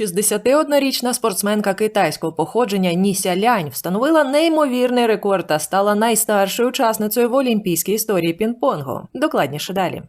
61-річна спортсменка китайського походження Ніся Лянь встановила неймовірний рекорд та стала найстаршою учасницею в олімпійській історії пінг-понгу. Докладніше далі.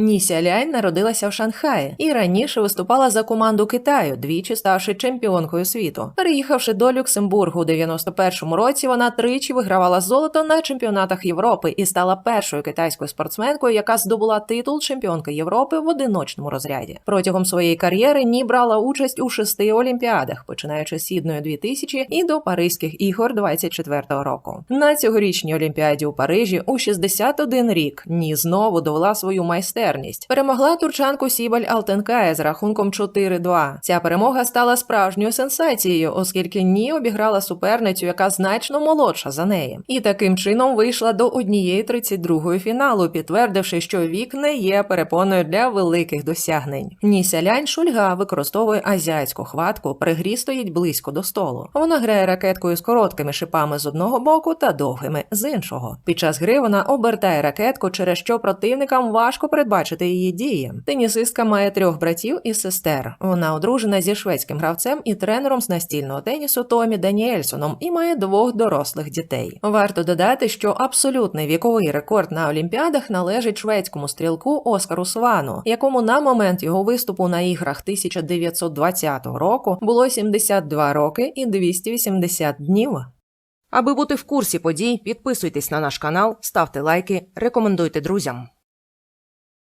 Ніся Лянь народилася в Шанхаї і раніше виступала за команду Китаю, двічі ставши чемпіонкою світу. Переїхавши до Люксембургу у 91-му році, вона тричі вигравала золото на чемпіонатах Європи і стала першою китайською спортсменкою, яка здобула титул чемпіонки Європи в одиночному розряді. Протягом своєї кар'єри Ні брала участь у шести олімпіадах, починаючи з Сідною 2000 і до Паризьких ігор 24-го року. На цьогорічній олімпіаді у Парижі у 61 рік Ні знову довела свою майстерність. Перемогла турчанку Сібаль Алтенкає з рахунком 4-2. Ця перемога стала справжньою сенсацією, оскільки Ні обіграла суперницю, яка значно молодша за неї, і таким чином вийшла до однієї 32-ї фіналу, підтвердивши, що вік не є перепоною для великих досягнень. Ні Сялянь Шульга використовує азіатську хватку, при грі стоїть близько до столу. Вона грає ракеткою з короткими шипами з одного боку та довгими з іншого. Під час гри вона обертає ракетку, через що противникам важко передбачити її дії. Тенісистка має трьох братів і сестер. Вона одружена зі шведським гравцем і тренером з настільного тенісу Томі Даніельсоном і має двох дорослих дітей. Варто додати, що абсолютний віковий рекорд на Олімпіадах належить шведському стрілку Оскару Свану, якому на момент його виступу на іграх 1920 року було 72 роки і 280 днів. Аби бути в курсі подій, підписуйтесь на наш канал, ставте лайки, рекомендуйте друзям.